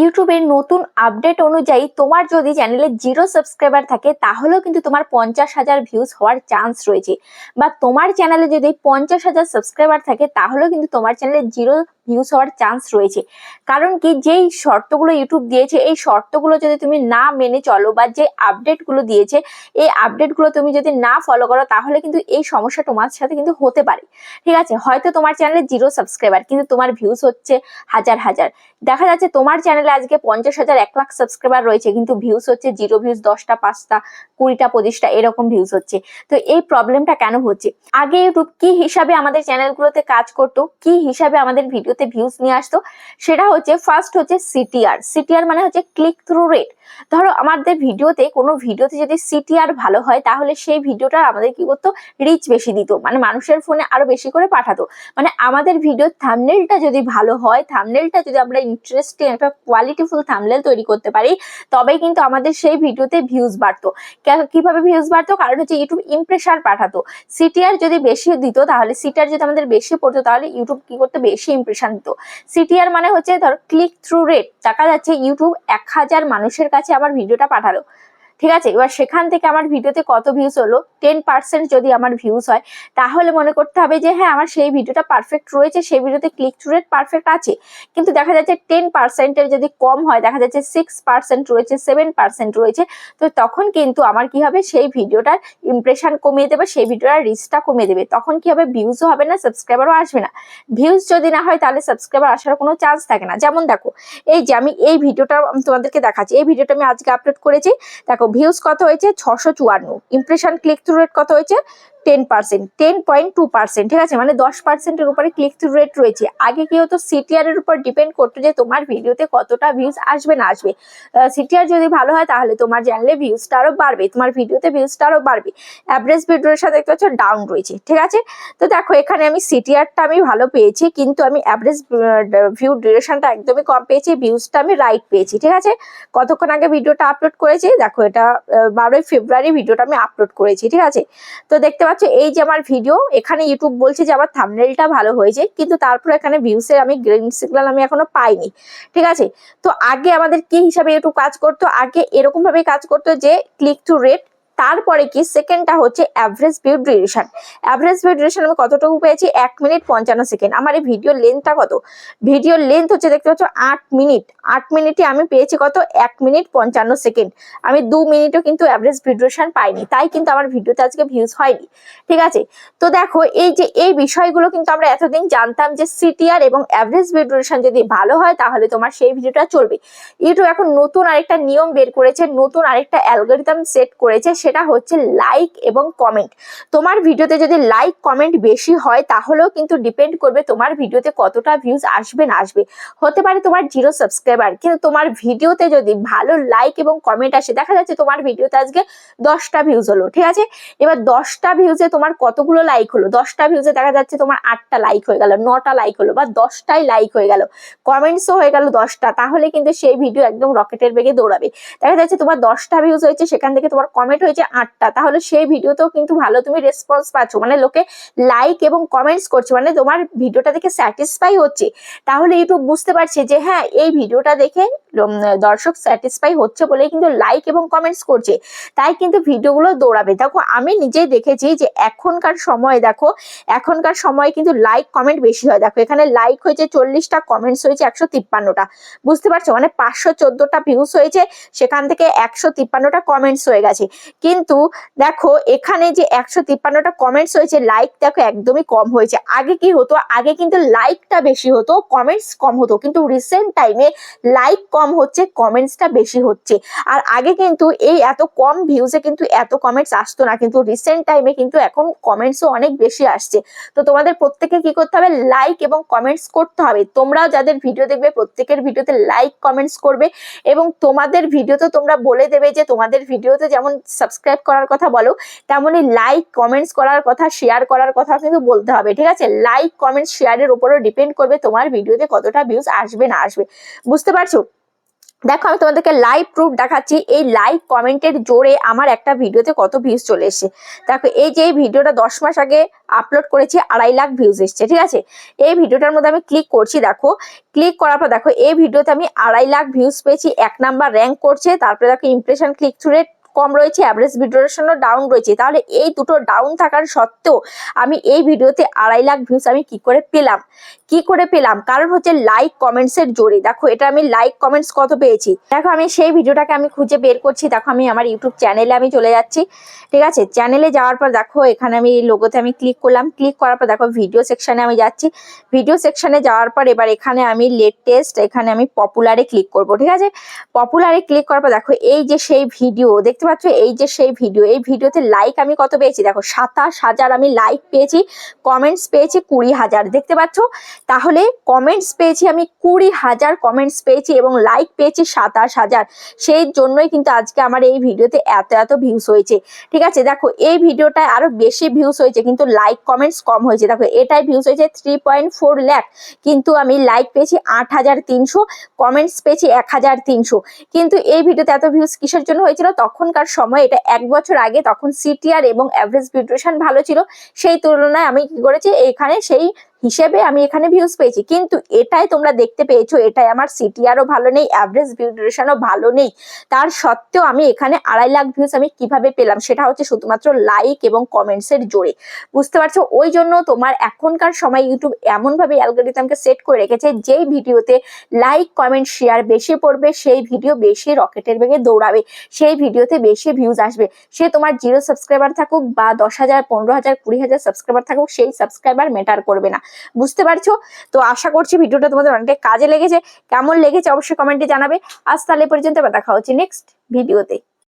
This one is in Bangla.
ইউটিউবের নতুন আপডেট অনুযায়ী তোমার যদি চ্যানেলে জিরো সাবস্ক্রাইবার থাকে, তাহলেও কিন্তু তোমার পঞ্চাশ হাজার ভিউজ হওয়ার চান্স রয়েছে। বা তোমার চ্যানেলে যদি পঞ্চাশ হাজার সাবস্ক্রাইবার থাকে, তাহলেও কিন্তু তোমার চ্যানেলে জিরো ভিউজ হওয়ার চান্স রয়েছে। কারণ কি, যেই শর্তগুলো ইউটিউব দিয়েছে, এই শর্তগুলো যদি তুমি না মেনে চলো বা যে আপডেটগুলো দিয়েছে, এই আপডেটগুলো তুমি যদি না ফলো করো, তাহলে কিন্তু এই সমস্যা তোমার সাথে কিন্তু হতে পারে। ঠিক আছে? হয়তো তোমার চ্যানেলে জিরো সাবস্ক্রাইবার কিন্তু তোমার ভিউজ হচ্ছে হাজার হাজার। দেখা যাচ্ছে তোমার চ্যানেলে আজকে পঞ্চাশ হাজার এক লাখ সাবস্ক্রাইবার রয়েছে, কিন্তু ভিউজ হচ্ছে জিরো ভিউজ দশটা, পাঁচটা, কুড়িটা, পঁচিশটা, এরকম ভিউজ হচ্ছে। তো এই প্রবলেমটা কেন হচ্ছে? আগে ইউটিউব কি হিসাবে আমাদের চ্যানেলগুলোতে কাজ করতো, কি হিসাবে আমাদের ভিডিওতে ভিউজ নিয়ে আসতো, সেটা হচ্ছে ফার্স্ট হচ্ছে সিটিআর সিটিআর মানে হচ্ছে ক্লিক থ্রু রেট ধরো আমাদের ভিডিওতে, কোনো ভিডিওতে যদি সিটিআর ভালো হয়, তাহলে সেই ভিডিওটা আমাদের কি করতো? রিচ বেশি দিত মানে মানুষের ফোনে আরও বেশি করে পাঠাতো। মানে আমাদের ভিডিওর থামনেলটা যদি ভালো হয় থামনেলটা যদি আমরা ইন্টারেস্টিং একটা কোয়ালিটিফুল থামলেল তৈরি করতে পারি তবে কিন্তু আমাদের সেই ভিডিওতে ভিউজ বাড়তো। কীভাবে ভিউজ বাড়তো? কারণ হচ্ছে ইউটিউব ইমপ্রেশন পাঠাতো। সিটিআর যদি বেশি দিত, তাহলে সিটিআর যদি আমাদের বেশি পড়তো, তাহলে ইউটিউব কি করতে? বেশি ইমপ্রেশন দিত। সিটিআর মানে হচ্ছে ধর ক্লিক থ্রু রেট দেখা যাচ্ছে ইউটিউব এক হাজার মানুষের কাছে আমার ভিডিওটা পাঠালো। ঠিক আছে? এবার সেখান থেকে আমার ভিডিওতে কত ভিউজ হলো? টেন পার্সেন্ট যদি আমার ভিউজ হয়, তাহলে মনে করতে হবে যে হ্যাঁ আমার সেই ভিডিওটা পারফেক্ট রয়েছে, সেই ভিডিওতে ক্লিক থ্রু রেট পারফেক্ট আছে। কিন্তু দেখা যাচ্ছে টেন পার্সেন্টের যদি কম হয়, দেখা যাচ্ছে সিক্স পার্সেন্ট রয়েছে সেভেন পার্সেন্ট রয়েছে, তো তখন কিন্তু আমার কি হবে? সেই ভিডিওটার ইমপ্রেশন কমিয়ে দেবে, সেই ভিডিওটার রিচটা কমিয়ে দেবে। তখন কি হবে? ভিউজও হবে না সাবস্ক্রাইবারও আসবে না। ভিউজ যদি না হয়, তাহলে সাবস্ক্রাইবার আসার কোনো চান্স থাকে না। যেমন দেখো, এই যে আমি এই ভিডিওটা তোমাদেরকে দেখাচ্ছি, এই ভিডিওটা আমি আজকে আপলোড করেছি। দেখো ভিউজ কত হয়েছে? ছশো চুয়ান্ন। ইমপ্রেশন ক্লিক থ্রু রেট কত হয়েছে? Ten percent ten point two percent ঠিক আছে? মানে দশ পার্সেন্টের উপরে ক্লিক থ্রু রেট রয়েছে। আগে কি হতো? সিটিআর এর উপর ডিপেন্ড করতো যে তোমার ভিডিওতে কতটা ভিউজ আসবে, না আসবে। সিটিআর যদি ভালো হয়, তাহলে তোমার চ্যানেলে ভিউজটা আরও বাড়বে, তোমার ভিডিওতে ভিউজটা আরও বাড়বে। অ্যাভারেজ ভিডিওর সাথে দেখতে পাচ্ছ ডাউন রয়েছে, ঠিক আছে? তো দেখো, এখানে আমি সিটিআরটা আমি ভালো পেয়েছি, কিন্তু আমি অ্যাভারেজ ভিউ ডিউরেশনটা একদমই কম পেয়েছি ভিউজটা আমি রাইট পেয়েছি, ঠিক আছে? কতক্ষণ আগে ভিডিওটা আপলোড করেছি? দেখো, এটা বারোই ফেব্রুয়ারি ভিডিওটা আমি আপলোড করেছি, ঠিক আছে? তো দেখতে পাচ্ছ এই যে আমার ভিডিও এখানে ইউটিউব বলছে যে আমার থামনেলটা ভালো হয়েছে, কিন্তু তারপর এখানে ভিউসের আমি গ্রিন সিগন্যাল আমি এখনও পাইনি, ঠিক আছে? তো আগে আমাদের কি হিসাবে ইউটিউব কাজ করতো? আগে এরকম ভাবে কাজ করতো যে ক্লিক টু রেট তারপরে কি? সেকেন্ডটা হচ্ছে average view duration average view duration আমি কতটুকু পেয়েছি? এক মিনিট পঞ্চান্ন সেকেন্ড আমার এই ভিডিও লেন্থটা কত? ভিডিওর লেন্থ হচ্ছে দেখতে পাচ্ছ আট মিনিট আট মিনিটে আমি পেয়েছি কত? এক মিনিট পঞ্চান্ন সেকেন্ড আমি দু মিনিটও কিন্তু অ্যাভারেজ ভিউ ডিউরেশন পাইনি। তাই কিন্তু আমার ভিডিওতে আজকে ভিউজ হয়নি। ঠিক আছে? তো দেখো, এই যে, এই বিষয়গুলো কিন্তু আমরা এতদিন জানতাম যে সিটিআর এবং অ্যাভারেজ ভিউ ডিউরেশন যদি ভালো হয়, তাহলে তোমার সেই ভিডিওটা চলবে। ইউটিউব এখন নতুন আরেকটা নিয়ম বের করেছে, নতুন আরেকটা অ্যালগোরিদম সেট করেছে সেটা হচ্ছে লাইক এবং কমেন্ট তোমার ভিডিওতে যদি লাইক কমেন্ট বেশি হয়, তাহলেও কিন্তু ডিপেন্ড করবে তোমার ভিডিওতে কতটা ভিউজ আসবে, না আসবে। হতে পারে তোমার জিরো সাবস্ক্রাইবার কিন্তু তোমার ভিডিওতে যদি ভালো লাইক এবং কমেন্ট আসে, দেখা যাচ্ছে তোমার ভিডিওতে আজকে দশটা ভিউজ হলো, ঠিক আছে? এবার দশটা ভিউজে তোমার কতগুলো লাইক হলো? দশটা ভিউজে দেখা যাচ্ছে তোমার আটটা লাইক হয়ে গেল, নটা লাইক হলো বা দশটাই লাইক হয়ে গেল কমেন্টসও হয়ে গেল দশটা, তাহলে কিন্তু সেই ভিডিও একদম রকেটের বেগে দৌড়াবে। দেখা যাচ্ছে তোমার দশটা ভিউজ হয়েছে, সেখান থেকে তোমার কমেন্ট আটটা, তাহলে সেই ভিডিওতেও কিন্তু ভালো তুমি রেসপন্স পাচ্ছ। মানে লোকে লাইক এবং কমেন্টস করছে মানে তোমার ভিডিওটা দেখে স্যাটিসফাই হচ্ছে। তাহলে ইউটিউব বুঝতে পারছে যে হ্যাঁ এই ভিডিওটা দেখে দর্শক স্যাটিসফাই হচ্ছে বলেই কিন্তু লাইক এবং কমেন্টস করছে। তাই কিন্তু ভিডিওগুলো দৌড়াবে। দেখো, আমি নিজেই দেখেছি যে এখনকার সময়, দেখো, এখনকার সময় কিন্তু লাইক কমেন্ট বেশি হয়। দেখো, এখানে লাইক হয়েছে চল্লিশটা কমেন্টস হয়েছে একশো তিপ্পান্নটা। বুঝতে পারছ? মানে পাঁচশো চোদ্দটা ভিউস হয়েছে, সেখান থেকে একশো তিপ্পান্নটা কমেন্টস হয়ে গেছে। কিন্তু দেখো, এখানে যে একশো তিপ্পান্নটা কমেন্টস হয়েছে লাইক দেখো একদমই কম হয়েছে। আগে কি হতো? আগে কিন্তু লাইকটা বেশি হতো কমেন্টস কম হতো। কিন্তু রিসেন্ট টাইমে লাইক কম হচ্ছে কমেন্টসটা বেশি হচ্ছে। আর আগে কিন্তু এই এত কম ভিউজে কিন্তু এত কমেন্টস আসতো না। কিন্তু রিসেন্ট টাইমে কিন্তু এখন কমেন্টসও অনেক বেশি আসছে। তো তোমাদের প্রত্যেকে কি করতে হবে? লাইক এবং কমেন্টস করতে হবে। তোমরাও যাদের ভিডিও দেখবে, প্রত্যেকের ভিডিওতে লাইক কমেন্টস করবে। এবং তোমাদের ভিডিওতে তোমরা বলে দেবে যে তোমাদের ভিডিওতে যেমন সাবস্ক্রাইব করার কথা বলো, তেমনই লাইক কমেন্টস করার কথা শেয়ার করার কথা কিন্তু বলতে হবে, ঠিক আছে? লাইক কমেন্টস শেয়ারের উপরও ডিপেন্ড করবে তোমার ভিডিওতে কতটা ভিউজ আসবে, না আসবে। বুঝতে পারছ? দেখো, আমি তোমাদেরকে লাইভ প্রুফ দেখাচ্ছি, এই লাইভ কমেন্টের জোরে আমার একটা ভিডিওতে কত ভিউজ চলে এসেছে। দেখো, এই যে ভিডিওটা দশ মাস আগে আপলোড করেছি, আড়াই লাখ ভিউজ এসছে, ঠিক আছে? এই ভিডিওটার মধ্যে আমি ক্লিক করছি, দেখো ক্লিক করার পর দেখো, এই ভিডিওতে আমি আড়াই লাখ ভিউজ পেয়েছি, এক নাম্বার র্যাঙ্ক করছে, তারপরে দেখো ইমপ্রেশন ক্লিক থ্রু রেট কম রয়েছে অ্যাভারেজ ভিডিওশনও ডাউন রয়েছে। তাহলে এই দুটো ডাউন থাকার সত্ত্বেও আমি এই ভিডিওতে আড়াই লাখ ভিউস আমি কি করে পেলাম? কি করে পেলাম? কারণ হচ্ছে লাইক কমেন্টস এর জোরে। দেখো, এটা আমি লাইক কমেন্টস কত পেয়েছি? দেখো, আমি সেই ভিডিওটাকে আমি খুঁজে বের করছি। দেখো, আমি আমার ইউটিউব চ্যানেলে আমি চলে যাচ্ছি। ঠিক আছে? চ্যানেলে যাওয়ার পর দেখো, এখানে আমি লোগোতে আমি ক্লিক করলাম। ক্লিক করার পর দেখো ভিডিও সেকশনে আমি যাচ্ছি। ভিডিও সেকশনে যাওয়ার পর এবার এখানে আমি লেটেস্ট এখানে আমি পপুলারে ক্লিক করব। ঠিক আছে? পপুলারে ক্লিক করার পর দেখো, এই যে সেই ভিডিও দেখতে পাচ্ছ, এই যে সেই ভিডিও এই ভিডিওতে লাইক আমি কত পেয়েছি? দেখো, সাতাশ হাজার আমি লাইক পেয়েছি কমেন্টস পেয়েছি কুড়ি হাজার, দেখতে পাচ্ছ? তাহলে কমেন্টস পেয়েছি আমি কুড়ি হাজার কমেন্টস পেয়েছি এবং লাইক পেয়েছি সাতাশ হাজার। সেই জন্যই কিন্তু আজকে আমার এই ভিডিওতে এত এত ভিউস হয়েছে। ঠিক আছে, দেখো, এই ভিডিওটায় আরও বেশি ভিউস হয়েছে, কিন্তু লাইক কমেন্টস কম হয়েছে। দেখো, এটাই ভিউস হয়েছে থ্রি পয়েন্ট ফোর ল্যাক কিন্তু আমি লাইক পেয়েছি আট হাজার তিনশো কমেন্টস পেয়েছি এক হাজার তিনশো। কিন্তু এই ভিডিওতে এত ভিউস কিসের জন্য হয়েছিল? তখনকার সময়, এটা এক বছর আগে তখন সিটিআর এবং অ্যাভারেজ ভিডিওশন ভালো ছিল, সেই তুলনায় আমি কি করেছি এখানে সেই হিসেবে আমি এখানে ভিউজ পেয়েছি। কিন্তু এটাই তোমরা দেখতে পেয়েছ, এটাই আমার সিটিআরও ভালো নেই অ্যাভারেজ ভিউ ডিউরেশনও ভালো নেই। তার সত্ত্বেও আমি এখানে আড়াই লাখ ভিউজ আমি কীভাবে পেলাম সেটা হচ্ছে শুধুমাত্র লাইক এবং কমেন্টসের জোরে। বুঝতে পারছ? ওই জন্য তোমার এখনকার সময় ইউটিউব এমনভাবে অ্যালগোরিদমকে সেট করে রেখেছে, যেই ভিডিওতে লাইক কমেন্ট শেয়ার বেশি পড়বে, সেই ভিডিও বেশি রকেটের বেগে দৌড়াবে, সেই ভিডিওতে বেশি ভিউজ আসবে। সে তোমার জিরো সাবস্ক্রাইবার থাকুক বা দশ হাজার, পনেরো হাজার, কুড়ি হাজার সাবস্ক্রাইবার থাকুক, সেই সাবস্ক্রাইবার ম্যাটার করবে না। বুঝতে পারছ? তো আশা করছি ভিডিওটা তোমাদের অনেকটা কাজে লেগেছে। কেমন লেগেছে অবশ্যই কমেন্টে জানাবে। আজ তাহলে পর্যন্ত দেখা হচ্ছে নেক্সট ভিডিওতে